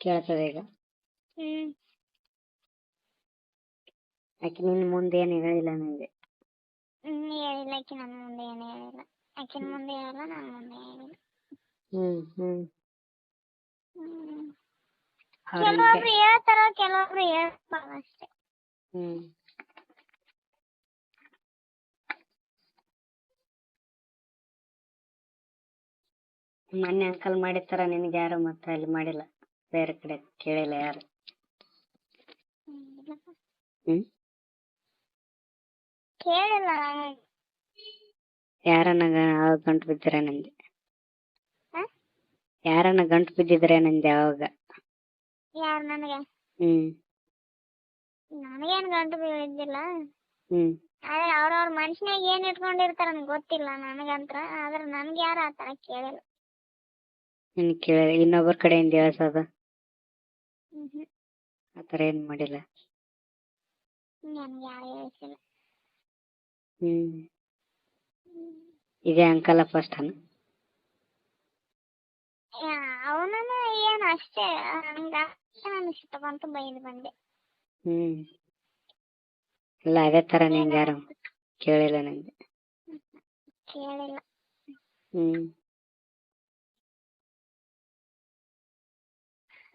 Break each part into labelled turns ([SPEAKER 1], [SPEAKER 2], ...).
[SPEAKER 1] ಕೇಳ್ತದೆ ಈಗ. ಆಕೆ ನಿನ್ನ ಮುಂದೆ ಏನು ಹೇಳಿಲ್ಲ ನನಗೆ?
[SPEAKER 2] ಹ್ಮ್ ಹೇಳಿಲ್ಲ. ಆಕೆ ನನ್ನ ಮುಂದೆ ಏನು ಹೇಳಿಲ್ಲ. ಆಕಿನ ಮುಂದೆ ಹೇಳಲ್ಲ ನನ್ನ ಮುಂದೆ ಹೇಳಿಲ್ಲ.
[SPEAKER 1] ಹ್ಮ್ ಹ್ಮ್.
[SPEAKER 2] ಕೆಲವೊಬ್ರು ಹೇಳ್ತಾರ ಕೆಲವೊಬ್ರು ಹೇಳ್ತಾರ ಅಷ್ಟೇ.
[SPEAKER 1] ಹ್ಮ್. ಮೊನ್ನೆ ಅಂಕಲ್ ಮಾಡಿರ್ತಾರ ನಿನಗೆ ಯಾರು ಮತ್ತೆ ಅಲ್ಲಿ ಮಾಡಿಲ್ಲ. ಬೇರೆ ಕಡೆ ಕೇಳಿಲ್ಲ ಯಾರು.
[SPEAKER 2] ಹ್ಮ್. ಕೇಳಿಲ್ಲ
[SPEAKER 1] ಯಾರನ್ನ ಗಂಟು ಬಿದ್ದಿರ
[SPEAKER 2] ಹ?
[SPEAKER 1] ಯಾರನ್ನ ಗಂಟು ಬಿದ್ದಿದ್ರೆ ನಂದೆ ಅವಾಗ?
[SPEAKER 2] ಯಾರು ನನಗೆ?
[SPEAKER 1] ಹ್ಮ್.
[SPEAKER 2] ನನಗೇನು ಗಂಟು ಬೀಳಿದ್ದಿಲ್ಲ
[SPEAKER 1] ಹ್ಮ್.
[SPEAKER 2] ಆದ್ರೆ ಅವ್ರವ್ರ ಮನ್ಸಿನಾಗ ಏನ್ ಇಟ್ಕೊಂಡಿರ್ತಾರ ಗೊತ್ತಿಲ್ಲ ನನಗಂತ್ರ ಆದ್ರೆ ನನ್ಗೆ ಯಾರು ಆ ತರ ಕೇಳಿಲ್ಲ.
[SPEAKER 1] ನಿನ್ ಕೇಳ. ಇನ್ನೊಬ್ಬರ ಕಡೆಯಿಂದ ಹೇಳ್ಸೋದ ಆ ಥರ ಏನು ಮಾಡಿಲ್ಲ. ಹ್ಮ್. ಇದೇ ಅಂಕಲ ಫಸ್ಟ್ ಅನ್ನ
[SPEAKER 2] ಅವನನ್ನ ಏನು ಅಷ್ಟೇ. ಹಂಗ ನಾನು ಇಷ್ಟ ಬಂತು ಬೈದು ಬಂದೆ.
[SPEAKER 1] ಹ್ಮ್. ಇಲ್ಲ ಅದೇ ತರ ನಿಂಗೆ ಯಾರು ಕೇಳಿಲ್ಲ ನಂಗೆ.
[SPEAKER 2] ಕೇಳಿಲ್ಲ.
[SPEAKER 1] ಹ್ಮ್.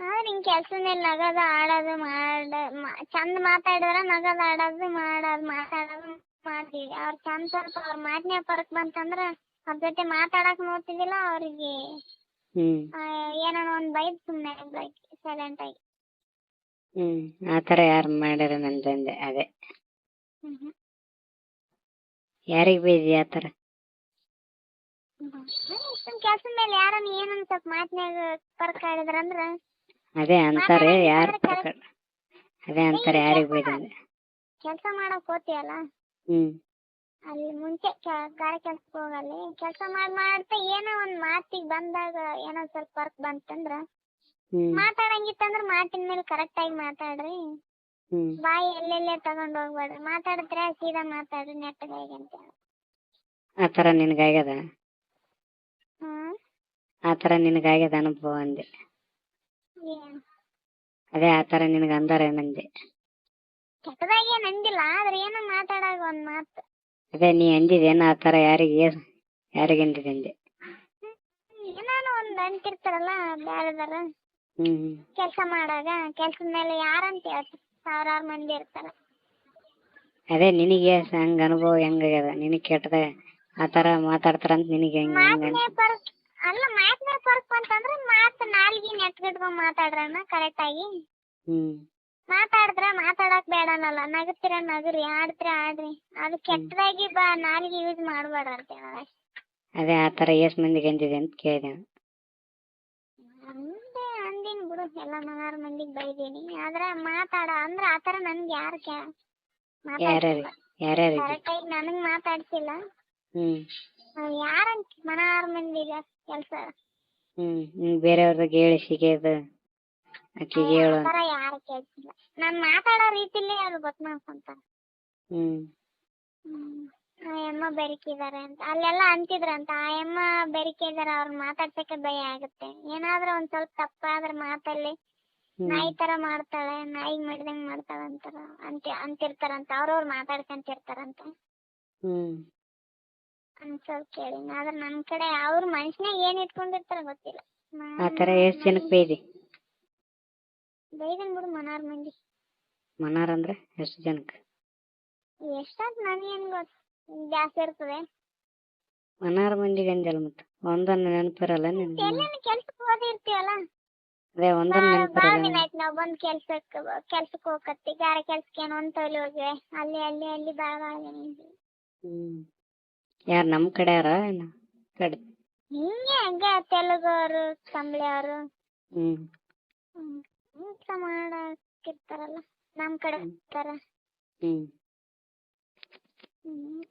[SPEAKER 2] ಆದ್ರೆ ನಿಂಗೆ ಕೆಲಸ ಮೇಲೆ ನಗದು ಆಡೋದು ಮಾಡ ಚಂದ ಮಾತಾಡಿದ್ರೆ ನಗದು ಆಡೋದು ಮಾಡೋದು ಮಾತಾಡೋದು ಮಾಡ್ತೀವಿ ಅವ್ರು ಚಂದ ಸ್ವಲ್ಪ ಅವ್ರ ಮಾತಿನ ಪರಕ್ ಬಂತಂದ್ರೆ ಅವ್ರ ಜೊತೆ ಮಾತಾಡಕ್ ನೋಡ್ತಿದ್ದಿಲ್ಲ ಅವ್ರಿಗೆ.
[SPEAKER 1] ಹ್ಮ್.
[SPEAKER 2] ಏನೋ ಒಂದು ಬೈದ್ ಸುಮ್ಮನೆ ಸೈಲೆಂಟ್ ಆಗಿ.
[SPEAKER 1] ಹ್ಮ್ ಆ ಥರ ಯಾರು ಮಾಡ್ಯಾರ ನಂದಂದೆ ಅದೇ. ಯಾರಿಗೆ ಬೈದಿ ಆ ಥರ?
[SPEAKER 2] ಇಷ್ಟೊಂದು ಕೆಲಸ ಮೇಲೆ ಯಾರನ್ನ ಏನಂತ ಸ್ವಲ್ಪ ಪರ್ಕ್ ಆಡಿದ್ರಂದ್ರೆ
[SPEAKER 1] ಅದೇ ಅಂತಾರೆ ಯಾರ ಪ್ರಕಾರ ಅದೇ ಅಂತಾರೆ ಯಾರಿಗೆ ಬೈದಂದೆ
[SPEAKER 2] ಕೆಲಸ ಮಾಡಕ್ ಹೋಗ್ತೀಯಲ್ಲ
[SPEAKER 1] ಹ್ಮ್.
[SPEAKER 2] ಅಲ್ಲಿ ಮುಂಚೆ ಗಾರೆ ಕೆಲ್ಸಕ್ಕೆ ಹೋಗಲ್ಲಿ. ಕೆಲಸ ಮಾಡಿ ಮಾಡ್ತಾ ಏನೋ ಒಂದ್ ಮಾತಿಗೆ ಬಂದಾಗ ಏನೋ ಸ್ವಲ್ಪ ವರ್ಕ್ ಬಂತಂದ್ರ ಮಾತಾಡಂಗಿತ್ತಂದ್ರ ಮಾತಿನ ಮೇಲೆ ಕರೆಕ್ಟ್ ಆಗಿ ಮಾತಾಡ್ರಿ. ಬಾಯಿ ಎಲ್ಲೆಲ್ಲೇ ತಗೊಂಡ್ ಹೋಗ್ಬೇಡ್ರಿ. ಮಾತಾಡಿದ್ರೆ ಸೀದಾ ಮಾತಾಡ್ರಿ ನೆಟ್ಟಗಾಗಿ ಅಂತ ಹೇಳಿ.
[SPEAKER 1] ಆ ಥರ ನಿನಗಾಗ್ಯದ?
[SPEAKER 2] ಹ್ಮ್.
[SPEAKER 1] ಆ ಥರ ನಿನಗಾಗ್ಯದ ಅನುಭವ ಅಂದೆ. ಅದೇ ಆತರ ನಿನಗ್ ನಿನಗೆ ಅಂದಾರೆ ನಂದೆ
[SPEAKER 2] ಕೆಟ್ಟದಾಗಿ ಏನ್ ಅಂದಿಲ್ಲ ಆದ್ರೆ ಏನೋ ಮಾತಾಡಾಗ ಒಂದ್ ಮಾತು.
[SPEAKER 1] ಅದೇ ನೀ ಅಂದಿದೇನ ಆತರ ಯಾರಿಗೆ ಯಾರಿಗೆ ಅಂದಿದೆ ಅಂದೆ?
[SPEAKER 2] ಏನಾನ ಒಂದ್ ಅಂತಿರ್ತಾರಲ್ಲ ಬ್ಯಾರೆದಾರ
[SPEAKER 1] ಹ್ಮ್. ಹ್ಮ್
[SPEAKER 2] ಕೆಲಸ ಮಾಡಾಗ ಕೆಲ್ಸದ ಮೇಲೆ ಯಾರಂತ ಹೇಳ್ತಾರೆ ಸಾವಿರಾರು ಮಂದಿ ಇರ್ತಾರ.
[SPEAKER 1] ಅದೇ ನಿನಗೆ ಹಂಗ ಅನುಭವ ಹೆಂಗಾಗ್ಯದ ನಿನಗ್ ಕೆಟ್ಟದ ಆತರ ಮಾತಾಡ್ತಾರ ಮಾತಾಡ್ತಾರಂತ ನಿನಗೆ ಹೆಂಗ ಮಾತನೇ
[SPEAKER 2] ಮಾತಿನ ಫರ್ಕ್ ಅಲ್ಲ ಮಾತಿನ ಫರ್ಕ್ ಬಂತಂದ್ರೆ ಮಾತು ನಾಲ್ಗಿ ನೆಟ್ಗಿಟ್ಕೊಂಡ್ ಮಾತಾಡ್ರಣ್ಣ ಕರೆಕ್ಟ್ ಆಗಿ
[SPEAKER 1] ಹ್ಮ್.
[SPEAKER 2] ಮಾತಾಡಿದ್ರ ಮಾತಾಡಕ್ ಬೇಡನಲ್ಲ ನಗತ್ತಿರ ನಗ್ರಿ ಆಡ್ತಿರ ಆಡ್ರಿ. ಅದು ಕೆಟ್ಟದಾಗಿ ಬಾ ನಾಲ್ಗೆ ಯೂಸ್ ಮಾಡ್ಬೇಡ್ರಿ ಅಂತ ಹೇಳೋದು
[SPEAKER 1] ಅದೇ ಆ ಥರ ಎಷ್ಟು ಮಂದಿಗೆ ಅಂದಿದೆ ಅಂತ ಕೇಳಿದೆ.
[SPEAKER 2] ಅಂದೆ ಅಂದಿನ ಬಿಡು ಎಲ್ಲ ನೂರಾರು ಮಂದಿಗೆ ಬೈದೀನಿ. ಆದ್ರೆ ಮಾತಾಡ ಅಂದ್ರ ಆತರ ನನ್ಗೆ ಯಾರು ಕ್ಯಾ
[SPEAKER 1] ಯಾರ್ಯಾರು ಯಾರ್ಯಾರಿಗೆ
[SPEAKER 2] ಕರೆಕ್ಟ್ ನನಗೆ ನನಗ್ ಮಾತಾಡ್ಸಿಲ್ಲ.
[SPEAKER 1] ಹ್ಮ್.
[SPEAKER 2] ಯಾರಂತ ಮನಾರ ಮಂದಿಗೆ ಕೆಲ್ಸ?
[SPEAKER 1] ಹ್ಮ್ ಹ್ಮ್ ಬೇರೆಯವ್ರಿಗೆ ಹೇಳಿ ಸಿಗೋದು ಆಕಿಗೆ ಹೇಳು.
[SPEAKER 2] ಯಾರು ಕೇಳ್ತಿಲ್ಲ. ನಾನ್ ಮಾತಾಡೋ ರೀತಿಲಿ ಅದು ಗೊತ್ತ ಮಾಡ್ಕೊಂತಾರ.
[SPEAKER 1] ಹ್ಮ್.
[SPEAKER 2] ಆ ಯಮ್ಮ ಬೆರಕಿದಾರೆ ಅಂತ. ಅಲ್ಲೆಲ್ಲ ಅಂತಿದ್ರಂತ. ಆ ಯಮ್ಮ ಬೆರಕಿದಾರೆ ಅವ್ರ ಮಾತಾಡ್ಸಕ್ಕೆ ಭಯ ಆಗುತ್ತೆ. ಏನಾದ್ರೂ ಒಂದ್ ಸ್ವಲ್ಪ ತಪ್ಪಾದ್ರೆ ಮಾತಲ್ಲಿ
[SPEAKER 1] ಹ್ಮ್.
[SPEAKER 2] ನಾಯಿ ತರ ಮಾಡ್ತಾಳೆ ನಾಯಿ ಮಾಡಿದಂಗ್ ಮಾಡ್ತಾಳೆ ಅಂತಾರ ಅಂತ ಅಂತಿರ್ತಾರಂತ. ಅವ್ರವ್ರು ಮಾತಾಡ್ಕೊಂತಿರ್ತಾರಂತ.
[SPEAKER 1] ಹ್ಮ್.
[SPEAKER 2] ಅನ್ಸೋದ್ ಕೇಳಿ ಆದ್ರೆ ನನ್ ಕಡೆ ಅವ್ರ ಮನ್ಸಿನಾಗ ಏನ್ ಇಟ್ಕೊಂಡಿರ್ತಾರ ಗೊತ್ತಿಲ್ಲ.
[SPEAKER 1] ಆ ತರ ಎಷ್ಟು ಜನಕ್ ಬೈದಿ?
[SPEAKER 2] ಬೈದನ್ ಬಿಡು ಮನಾರ್ ಮಂದಿ.
[SPEAKER 1] ಮನಾರ್ ಅಂದ್ರೆ ಎಷ್ಟ್ ಜನಕ್?
[SPEAKER 2] ಎಷ್ಟಾದ್ ನನಗೇನ್ ಗೊತ್ತ ಜಾಸ್ತಿ ಇರ್ತದೆ.
[SPEAKER 1] ಮನಾರ್ ಮಂದಿಗೆ ಗಂಜಲ್ ಮತ್ತೆ ಒಂದನ್ನ ನೆನಪಿರಲ್ಲ
[SPEAKER 2] ಎಲ್ಲೇನು ಕೆಲ್ಸಕ್ಕೆ ಹೋದಿರ್ತೀವಲ್ಲ
[SPEAKER 1] ಅದೇ ಒಂದನ್ನು ನೆನಪಿರಲ್ಲ
[SPEAKER 2] ಆಯ್ತು ನಾವ್ ಬಂದ್ ಕೆಲ್ಸಕ್ಕೆ ಕೆಲ್ಸಕ್ಕೆ ಹೋಗತ್ತಿ ಗಾರೆ ಕೆಲ್ಸಕ್ಕೆ ಏನೋ ಒಂದ್ ತೊಲಿ ಹೋಗಿವೆ. ಅಲ್ಲಿ ಅಲ್ಲಿ ಅಲ್ಲಿ ಬಾಳ ಬಾಳ
[SPEAKER 1] ಹ್ಮ್. ಯಾರು ನಮ್ಮ ಕಡೆ ಯಾರ ಕಡೆ.
[SPEAKER 2] ಹಿಂಗೆ ಹಂಗೆ ತೆಲುಗವರು ತಮಿಳವರು
[SPEAKER 1] ಹ್ಮ್.
[SPEAKER 2] ಹ್ಮ್. ಊಟ ಮಾಡಕ್ಕಿರ್ತಾರಲ್ಲ ನಮ್ ಕಡೆ ಇರ್ತಾರ.
[SPEAKER 1] ಹ್ಮ್.
[SPEAKER 2] ಹ್ಮ್.